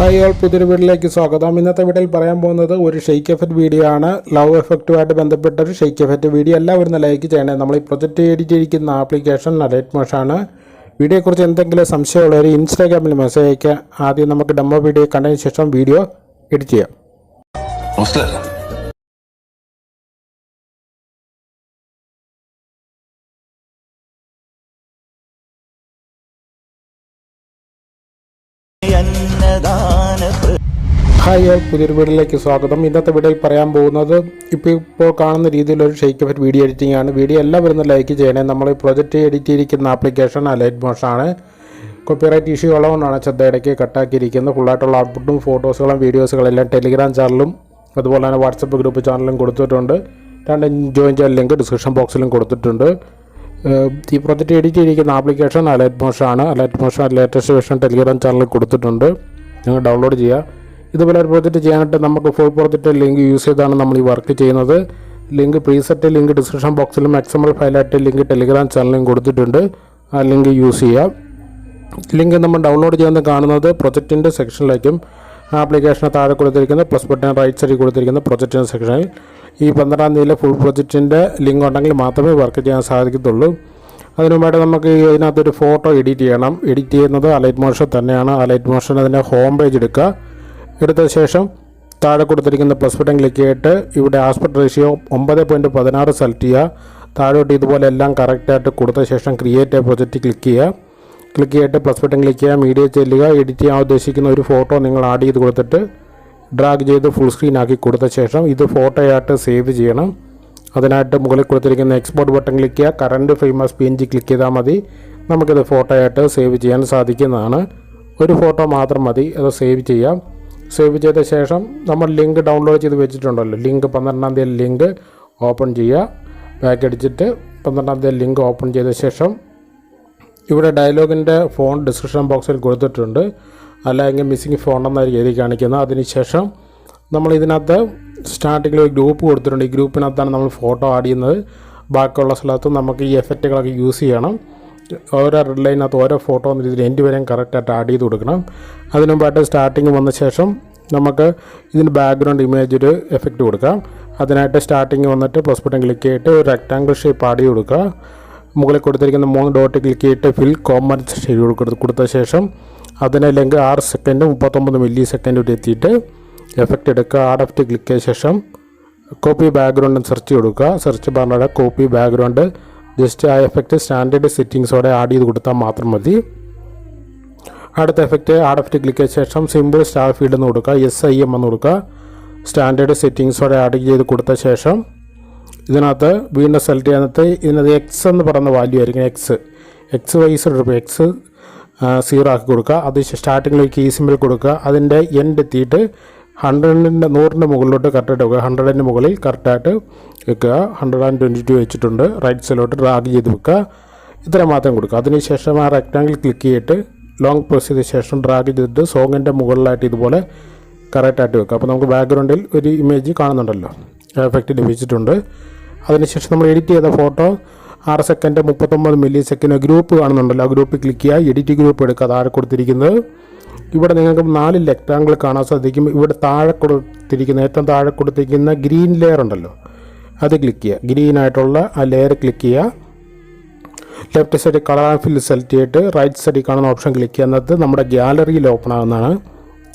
Hi all പുതിയൊരു വീട്ടിലേക്ക് സ്വാഗതം. ഇന്നത്തെ വീട്ടിൽ പറയാൻ പോകുന്നത് ഒരു ഷെയ്ക്ക് എഫക്റ്റ് വീഡിയോ ആണ്. ലവ് എഫക്റ്റുമായിട്ട് ബന്ധപ്പെട്ട ഒരു ഷെയ്ക്ക് എഫക്റ്റ് വീഡിയോ എല്ലാവരും ലൈക്ക് ചെയ്യണേ. നമ്മൾ ഈ പ്രൊജക്റ്റ് എഡിറ്റ് ചെയ്തിരിക്കുന്ന ആപ്ലിക്കേഷൻ നലൈറ്റ് മോഷാണ് വീഡിയോയെക്കുറിച്ച് എന്തെങ്കിലും സംശയമുള്ളവർ ഇൻസ്റ്റാഗ്രാമിൽ മെസ്സേജ് അയക്കുക ആദ്യം നമുക്ക് ഡെമോ വീഡിയോ കണ്ടതിന് ശേഷം വീഡിയോ എഡിറ്റ് ചെയ്യാം. ഹായ് ഓൾ പുതിയൊരു വീഡിയോയിലേക്ക് സ്വാഗതം. ഇന്നത്തെ വീഡിയോയിൽ പറയാൻ പോകുന്നത് ഇപ്പോൾ ഇപ്പോൾ കാണുന്ന രീതിയിലൊരു ഷെയ്ക്ക് എഫക്റ്റ് വീഡിയോ എഡിറ്റിംഗ് ആണ്. വീഡിയോ എല്ലാവരും ലൈക്ക് ചെയ്യണേ. നമ്മൾ ഈ പ്രൊജക്റ്റ് എഡിറ്റ് ചെയ്തിരിക്കുന്ന ആപ്ലിക്കേഷൻ അലൈറ്റ് മോഷാണ് കോപ്പിറൈറ്റ് ഇഷ്യൂ ഉള്ളതുകൊണ്ടാണ് ശ്രദ്ധയിടയ്ക്ക് കട്ടാക്കിയിരിക്കുന്നത് ഫുള്ളായിട്ടുള്ള ഔട്ട്പുട്ടും ഫോട്ടോസുകളും വീഡിയോസുകളും എല്ലാം ടെലിഗ്രാം ചാനലും അതുപോലെ തന്നെ വാട്സപ്പ് ഗ്രൂപ്പ് ചാനലും കൊടുത്തിട്ടുണ്ട്. രണ്ട് ജോയിൻ ചെയ്യാൻ ലിങ്ക് ഡിസ്ക്രിപ്ഷൻ ബോക്സിലും കൊടുത്തിട്ടുണ്ട്. ഈ പ്രൊജക്റ്റ് എഡിറ്റ് ചെയ്തിരിക്കുന്ന application Alight മോഷാണ് Alight Motion latest version Telegram ചാനലിൽ കൊടുത്തിട്ടുണ്ട്. നിങ്ങൾ ഡൗൺലോഡ് ചെയ്യുക. ഇതുപോലെ ഒരു പ്രോജക്റ്റ് ചെയ്യാനായിട്ട് നമുക്ക് ഫുൾ പ്രോജക്റ്റ് ലിങ്ക് യൂസ് ചെയ്താണ് നമ്മൾ ഈ വർക്ക് ചെയ്യുന്നത്. ലിങ്ക് പ്രീസെറ്റ് ലിങ്ക് ഡിസ്ക്രിപ്ഷൻ ബോക്സിലും എക്സ്എംഎൽ ഫയലായിട്ട് ലിങ്ക് ടെലിഗ്രാം ചാനലിലും കൊടുത്തിട്ടുണ്ട്. ആ ലിങ്ക് യൂസ് ചെയ്യാം. ലിങ്ക് നമ്മൾ ഡൗൺലോഡ് ചെയ്യുന്നത് കാണുന്നത് പ്രൊജക്റ്റിന്റെ സെക്ഷനിലേക്കും ആപ്ലിക്കേഷന് താഴെ കൊടുത്തിരിക്കുന്ന പ്ലസ് ബട്ടൺ റൈറ്റ് സൈഡിൽ കൊടുത്തിരിക്കുന്ന പ്രൊജക്റ്റിന്റെ സെക്ഷനിൽ ഈ പന്ത്രണ്ടാം തീയതിയിലെ ഫുൾ പ്രൊജക്റ്റിന്റെ ലിങ്ക് ഉണ്ടെങ്കിൽ മാത്രമേ വർക്ക് ചെയ്യാൻ സാധിക്കത്തുള്ളൂ. അതിനു മുമ്പായിട്ട് നമുക്ക് ഇതിനകത്തൊരു ഫോട്ടോ എഡിറ്റ് ചെയ്യണം. എഡിറ്റ് ചെയ്യുന്നത് അലൈറ്റ് മോഷൻ തന്നെയാണ്. അലൈറ്റ് മോഷൻ അതിന്റെ ഹോം പേജ് എടുക്കുക. എടുത്ത ശേഷം താഴെ കൊടുത്തിരിക്കുന്ന പ്ലസ് ബട്ടൺ ക്ലിക്ക് ചെയ്തിട്ട് ഇവിടെ ആസ്പെക്ട് റേഷ്യോ ഒമ്പത് പോയിന്റ് പതിനാറ് സെലക്ട് ചെയ്യുക. താഴോട്ട് ഇതുപോലെ എല്ലാം കറക്റ്റായിട്ട് കൊടുത്ത ശേഷം ക്രിയേറ്റ് എ പ്രൊജക്റ്റ് ക്ലിക്ക് ചെയ്യുക. ക്ലിക്ക് ചെയ്തിട്ട് പ്ലസ് ബട്ടൺ ക്ലിക്ക് ചെയ്യുക മീഡിയ ചെല്ലുക എഡിറ്റ് ചെയ്യാൻ ഉദ്ദേശിക്കുന്ന ഒരു ഫോട്ടോ നിങ്ങൾ ആഡ് ചെയ്ത് കൊടുത്തിട്ട് ഡ്രാഗ് ചെയ്ത് ഫുൾ സ്ക്രീൻ ആക്കി കൊടുത്ത ശേഷം ഇത് ഫോട്ടോയായിട്ട് സേവ് ചെയ്യണം. അതിനായിട്ട് മുകളിൽ കൊടുത്തിരിക്കുന്ന എക്സ്പോർട്ട് ബട്ടൺ ക്ലിക്ക് ചെയ്യുക. Current frame as P N G click ചെയ്താൽ മതി. നമുക്കിത് ഫോട്ടോയായിട്ട് സേവ് ചെയ്യാൻ സാധിക്കുന്നതാണ്. ഒരു ഫോട്ടോ മാത്രം മതി. അത് സേവ് ചെയ്യാം. സേവ് ചെയ്ത ശേഷം നമ്മൾ ലിങ്ക് ഡൗൺലോഡ് ചെയ്ത് വെച്ചിട്ടുണ്ടല്ലോ. ലിങ്ക് പന്ത്രണ്ടാം തീയതി ലിങ്ക് ഓപ്പൺ ചെയ്യുക. ബാക്ക് അടിച്ചിട്ട് പന്ത്രണ്ടാം തീയതി ലിങ്ക് ഓപ്പൺ ചെയ്ത ശേഷം ഇവിടെ ഡയലോഗിന്റെ ഫോൺ ഡിസ്ക്രിപ്ഷൻ ബോക്സിൽ കൊടുത്തിട്ടുണ്ട്. അല്ലെങ്കിൽ മിസ്സിങ് ഫോൺ എന്നായിരിക്കും എഴുതി കാണിക്കുന്നത്. അതിനുശേഷം നമ്മൾ ഇതിനകത്ത് സ്റ്റാർട്ടിങ്ങിൽ ഒരു ഗ്രൂപ്പ് കൊടുത്തിട്ടുണ്ട്. ഈ ഗ്രൂപ്പിനകത്താണ് നമ്മൾ ഫോട്ടോ ആഡ് ചെയ്യുന്നത്. ബാക്കിയുള്ള സ്ഥലത്ത് നമുക്ക് ഈ എഫക്റ്റുകളൊക്കെ യൂസ് ചെയ്യണം. ഓരോ റെഡ് ലൈനകത്ത് ഓരോ ഫോട്ടോ എന്ന രീതിയിൽ എന്റെ വരെയും കറക്റ്റായിട്ട് ആഡ് ചെയ്ത് കൊടുക്കണം. അതിനു മുമ്പായിട്ട് സ്റ്റാർട്ടിങ് വന്ന ശേഷം നമുക്ക് ഇതിന് ബാക്ക്ഗ്രൗണ്ട് ഇമേജ് ഒരു എഫക്റ്റ് കൊടുക്കാം. അതിനായിട്ട് സ്റ്റാർട്ടിങ് വന്നിട്ട് പ്ലസ് ബട്ടൺ ക്ലിക്ക് ചെയ്തിട്ട് ഒരു റെക്ടാങ്കിൾ ഷേപ്പ് ആഡ് ചെയ്ത് കൊടുക്കുക. മുകളിൽ കൊടുത്തിരിക്കുന്ന മൂന്ന് ഡോട്ട് ക്ലിക്ക് ചെയ്തിട്ട് ഫിൽ കോമൻസ് ഷെയ്ഡ് കൊടുത്ത കൊടുത്ത ശേഷം അതിനെ ലെങ്ക് ആറ് സെക്കൻഡ് മുപ്പത്തൊമ്പത് മില്ലി സെക്കൻഡ് വരെ എത്തിയിട്ട് എഫക്റ്റ് എടുക്കുക. ആഡ് എഫക്റ്റ് ക്ലിക്ക് ചെയ്ത ശേഷം കോപ്പി ബാക്ക്ഗ്രൗണ്ട് സെർച്ച് കൊടുക്കുക. സെർച്ച് ബാറിലൂടെ കോപ്പി ബാക്ക്ഗ്രൗണ്ട് ജസ്റ്റ് ആ എഫക്റ്റ് സ്റ്റാൻഡേർഡ് സെറ്റിങ്സോടെ ആഡ് ചെയ്ത് കൊടുത്താൽ മാത്രം മതി. അടുത്ത എഫക്റ്റ് ആഡ് എഫക്റ്റ് ക്ലിക്ക് ചെയ്ത ശേഷം സിമ്പിൾ സ്റ്റാർ ഫീൽഡ് എന്ന് കൊടുക്കുക എസ് ഐ എം എന്ന് കൊടുക്കുക. സ്റ്റാൻഡേർഡ് സെറ്റിങ്സോടെ ആഡ് ചെയ്ത് കൊടുത്ത ശേഷം ഇതിനകത്ത് വീണ്ടും സെലക്ട് ചെയ്യുന്നത് ഇതിനകത്ത് എക്സ് എന്ന് പറയുന്ന വാല്യൂ ആയിരിക്കും എക്സ് എക്സ് വൈസ് എടുക്കും എക്സ് സീറോ ആക്കി കൊടുക്കുക. അത് സ്റ്റാർട്ടിങ്ങിൽ കീ സിമ്പിൾ കൊടുക്കുക. അതിന്റെ എൻഡ് എത്തിയിട്ട് ഹൺഡ്രഡിന്റെ നൂറിന്റെ മുകളിലോട്ട് കറക്റ്റായിട്ട് വെക്കുക ഹൺഡ്രഡിന്റെ മുകളിൽ കറക്റ്റായിട്ട് വെക്കുക. ഹൺഡ്രഡ് ആൻഡ് ട്വന്റി ടു വെച്ചിട്ടുണ്ട് റൈറ്റ് സൈഡിലോട്ട് ഡ്രാഗ് ചെയ്ത് വെക്കുക. ഇത്ര മാത്രം കൊടുക്കുക. അതിനുശേഷം ആ റെക്റ്റാങ്കിൾ ക്ലിക്ക് ചെയ്തിട്ട് ലോങ് പ്രസ് ചെയ്ത ശേഷം ഡ്രാഗ് ചെയ്തിട്ട് സോങ്ങിന്റെ മുകളിലായിട്ട് ഇതുപോലെ കറക്റ്റായിട്ട് വെക്കുക. അപ്പോൾ നമുക്ക് ബാക്ക്ഗ്രൗണ്ടിൽ ഒരു ഇമേജ് കാണുന്നുണ്ടല്ലോ. എഫക്റ്റ് ലഭിച്ചിട്ടുണ്ട്. അതിനുശേഷം നമ്മൾ എഡിറ്റ് ചെയ്ത ഫോട്ടോ ആറ് സെക്കൻഡ് മുപ്പത്തൊമ്പത് മില്ലി സെക്കൻഡ് ഗ്രൂപ്പ് കാണുന്നുണ്ടല്ലോ. ആ ഗ്രൂപ്പിൽ ക്ലിക്ക് ചെയ്യുക. എഡിറ്റ് ഗ്രൂപ്പ് എടുക്കുക. താഴെ കൊടുത്തിരിക്കുന്നത്? ഇവിടെ നിങ്ങൾക്ക് നാല് ലെക്ടാങ്കിൾ കാണാൻ സാധിക്കും. ഇവിടെ താഴെ കൊടുത്തിരിക്കുന്ന ഏറ്റവും താഴെ കൊടുത്തിരിക്കുന്ന ഗ്രീൻ ലെയർ ഉണ്ടല്ലോ. അത് ക്ലിക്ക് ചെയ്യുക. ഗ്രീൻ ആയിട്ടുള്ള ആ ലെയർ ക്ലിക്ക് ചെയ്യുക. Left side colour and fill select ചെയ്തിട്ട് റൈറ്റ് സൈഡിൽ കാണുന്ന ഓപ്ഷൻ ക്ലിക്ക് ചെയ്യുന്നത് നമ്മുടെ ഗ്യാലറിയിൽ ഓപ്പൺ ആകുന്നതാണ്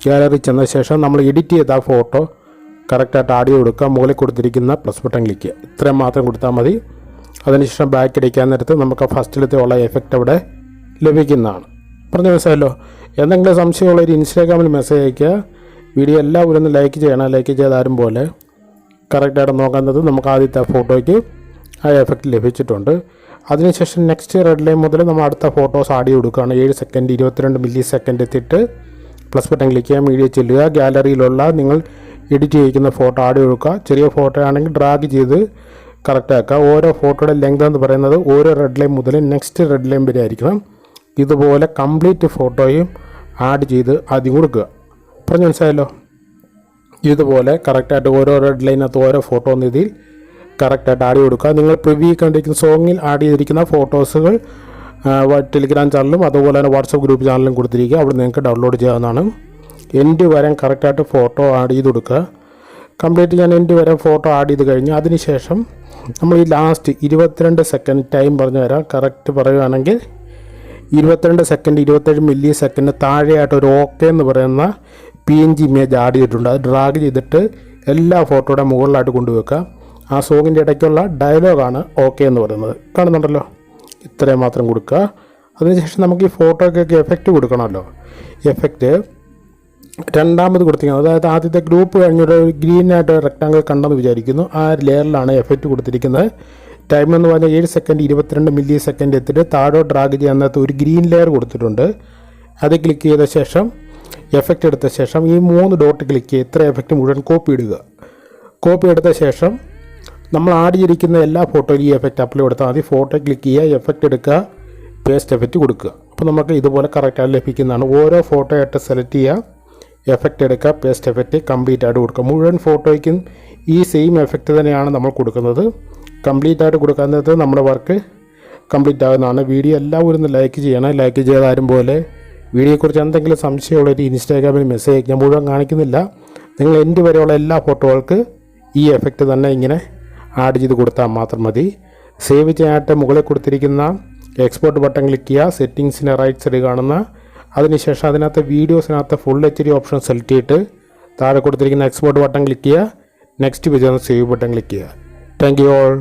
ഗ്യാലറി ചെന്ന ശേഷം നമ്മൾ എഡിറ്റ് ചെയ്ത ആ ഫോട്ടോ കറക്റ്റായിട്ട് ആഡിയോ കൊടുക്കുക മുകളിൽ കൊടുത്തിരിക്കുന്ന പ്ലസ് ബട്ടൺ ക്ലിക്ക് ചെയ്യുക. ഇത്രയും മാത്രം കൊടുത്താൽ മതി. അതിനുശേഷം ബാക്ക് അടിക്കാൻ നേരത്ത് നമുക്ക് ഫസ്റ്റിലത്തെ ഉള്ള എഫക്റ്റ് അവിടെ ലഭിക്കുന്നതാണ്. പറഞ്ഞ മനസ്സിലല്ലോ എന്തെങ്കിലും സംശയമുള്ള ഒരു ഇൻസ്റ്റാഗ്രാമിൽ മെസ്സേജ് അയയ്ക്കുക. വീഡിയോ എല്ലാവരും ഒന്ന് ലൈക്ക് ചെയ്യണം. ലൈക്ക് ചെയ്താലും പോലെ കറക്റ്റായിട്ട് നോക്കുന്നത് നമുക്ക് ആദ്യത്തെ ഫോട്ടോയ്ക്ക് ആ എഫക്റ്റ് ലഭിച്ചിട്ടുണ്ട്. അതിനുശേഷം നെക്സ്റ്റ് റെഡ് ലൈൻ മുതൽ നമ്മൾ അടുത്ത ഫോട്ടോസ് ചെയ്ത് കൊടുക്കുകയാണ്. ഏഴ് സെക്കൻഡ് ഇരുപത്തിരണ്ട് മില്ലി സെക്കൻഡ് എത്തിയിട്ട് പ്ലസ് ബട്ടൺ ക്ലിക്ക് ചെയ്യാം. വീഡിയോ ചെല്ലുക. ഗാലറിയിലുള്ള നിങ്ങൾ എഡിറ്റ് ചെയ്യിക്കുന്ന ഫോട്ടോ ആഡ് കൊടുക്കുക. ചെറിയ ഫോട്ടോ ആണെങ്കിൽ ഡ്രാഗ് ചെയ്ത് കറക്റ്റാക്കുക ഓരോ ഫോട്ടോയുടെ ലെങ്ത് എന്ന് പറയുന്നത് ഓരോ റെഡ് ലൈൻ മുതൽ നെക്സ്റ്റ് റെഡ് ലൈൻ വരെ ആയിരിക്കണം. ഇതുപോലെ കംപ്ലീറ്റ് ഫോട്ടോയും ആഡ് ചെയ്ത് ആദ്യം കൊടുക്കുക. പറഞ്ഞു മനസ്സിലായല്ലോ? ഇതുപോലെ കറക്റ്റായിട്ട് ഓരോ റെഡ് ലൈനകത്ത് ഓരോ ഫോട്ടോ എന്ന രീതിയിൽ കറക്റ്റായിട്ട് ആഡ് കൊടുക്കുക. നിങ്ങൾ പ്രിവ്യൂ കണ്ടിരിക്കുന്ന സോങ്ങിൽ ആഡ് ചെയ്തിരിക്കുന്ന ഫോട്ടോസുകൾ ടെലിഗ്രാം ചാനലും അതുപോലെ തന്നെ വാട്സപ്പ് ഗ്രൂപ്പ് ചാനലും കൊടുത്തിരിക്കുക. അവിടെ നിങ്ങൾക്ക് ഡൗൺലോഡ് ചെയ്യാവുന്നതാണ്. എൻഡ് വരെ കറക്റ്റായിട്ട് ഫോട്ടോ ആഡ് ചെയ്ത് കൊടുക്കുക. കംപ്ലീറ്റ് ഞാൻ എൻഡ് വരെ ഫോട്ടോ ആഡ് ചെയ്ത് കഴിഞ്ഞ് അതിനുശേഷം നമ്മൾ ഈ ലാസ്റ്റ് ഇരുപത്തിരണ്ട് സെക്കൻഡ് ടൈം പറഞ്ഞു തരാം കറക്റ്റ് പറയുകയാണെങ്കിൽ ഇരുപത്തിരണ്ട് സെക്കൻഡ് ഇരുപത്തേഴ് മില്ലി സെക്കൻഡ് താഴെയായിട്ട് ഒരു ഓക്കെ എന്ന് പറയുന്ന P N G image add ചെയ്തിട്ടുണ്ട്. അത് ഡ്രാഗ് ചെയ്തിട്ട് എല്ലാ ഫോട്ടോയുടെ മുകളിലായിട്ട് കൊണ്ടുവെക്കുക. ആ സോങ്ങിന്റെ ഇടയ്ക്കുള്ള ഡയലോഗാണ് ഓക്കെ എന്ന് പറയുന്നത്. കാണുന്നുണ്ടല്ലോ? ഇത്രയും മാത്രം കൊടുക്കുക. അതിനുശേഷം നമുക്ക് ഈ ഫോട്ടോയ്ക്കൊക്കെ എഫക്റ്റ് കൊടുക്കണമല്ലോ. എഫക്റ്റ് രണ്ടാമത് കൊടുത്തിരിക്കുന്നത്. അതായത് ആദ്യത്തെ ഗ്രൂപ്പ് കഴിഞ്ഞൊരു ഗ്രീനായിട്ട് റെക്റ്റാങ്കിൾ കണ്ടെന്ന് വിചാരിക്കുന്നു. ആ ലെയറിലാണ് എഫക്റ്റ് കൊടുത്തിരിക്കുന്നത്. ടൈം എന്ന് പറഞ്ഞാൽ ഏഴ് സെക്കൻഡ് ഇരുപത്തിരണ്ട് മില്ലി സെക്കൻഡ് എത്തിയിട്ട് താഴോ ഡ്രാഗ് ചെയ്യാനകത്ത് ഒരു ഗ്രീൻ ലെയർ കൊടുത്തിട്ടുണ്ട്. അത് ക്ലിക്ക് ചെയ്ത ശേഷം എഫക്റ്റ് എടുത്ത ശേഷം ഈ മൂന്ന് ഡോട്ട് ക്ലിക്ക് ചെയ്ത് ഇത്ര എഫക്റ്റ് മുഴുവൻ കോപ്പി ഇടുക. കോപ്പി എടുത്ത ശേഷം നമ്മൾ ആഡ് ചെയ്തിരിക്കുന്ന എല്ലാ ഫോട്ടോയിലും ഈ എഫക്റ്റ് അപ്ലൈ കൊടുത്താൽ മതി. ഫോട്ടോ ക്ലിക്ക് ചെയ്യുക എഫക്റ്റ് എടുക്കുക പേസ്റ്റ് എഫക്റ്റ് കൊടുക്കുക. അപ്പോൾ നമുക്ക് ഇതുപോലെ കറക്റ്റായി ലഭിക്കുന്നതാണ്. ഓരോ ഫോട്ടോ ആയിട്ട് സെലക്ട് ചെയ്യുക എഫക്റ്റ് എടുക്കുക പേസ്റ്റ് എഫക്റ്റ് കംപ്ലീറ്റ് ആയിട്ട് കൊടുക്കുക. മുഴുവൻ ഫോട്ടോയ്ക്കും ഈ സെയിം എഫക്റ്റ് തന്നെയാണ് നമ്മൾ കൊടുക്കുന്നത്. കംപ്ലീറ്റ് ആയിട്ട് കൊടുക്കുന്നത് നമ്മുടെ വർക്ക് കംപ്ലീറ്റ് ആകുന്നതാണ് വീഡിയോ എല്ലാവരും ഒന്ന് ലൈക്ക് ചെയ്യണം. ലൈക്ക് ചെയ്താരും പോലെ വീഡിയോയെക്കുറിച്ച് എന്തെങ്കിലും സംശയമുള്ളൊരു ഇൻസ്റ്റാഗ്രാമിൽ മെസ്സേജ് ഞാൻ മുഴുവൻ കാണിക്കുന്നില്ല. നിങ്ങൾ എന്റെ വരെയുള്ള എല്ലാ ഫോട്ടോകൾക്ക് ഈ എഫക്റ്റ് തന്നെ ഇങ്ങനെ ആഡ് ചെയ്ത് കൊടുത്താൽ മാത്രം മതി. സേവ് ചെയ്യാനായിട്ട് മുകളിൽ കൊടുത്തിരിക്കുന്ന എക്സ്പോർട്ട് ബട്ടൺ ക്ലിക്ക് ചെയ്യുക. സെറ്റിങ്സിന് റൈറ്റ് സൈഡ് കാണുന്ന അതിനുശേഷം അതിനകത്ത് വീഡിയോസിനകത്ത് full H D option select ചെയ്തിട്ട് താഴെ കൊടുത്തിരിക്കുന്ന എക്സ്പോർട്ട് ബട്ടൺ ക്ലിക്ക് ചെയ്യുക. Next page save button click ചെയ്യുക. Thank you all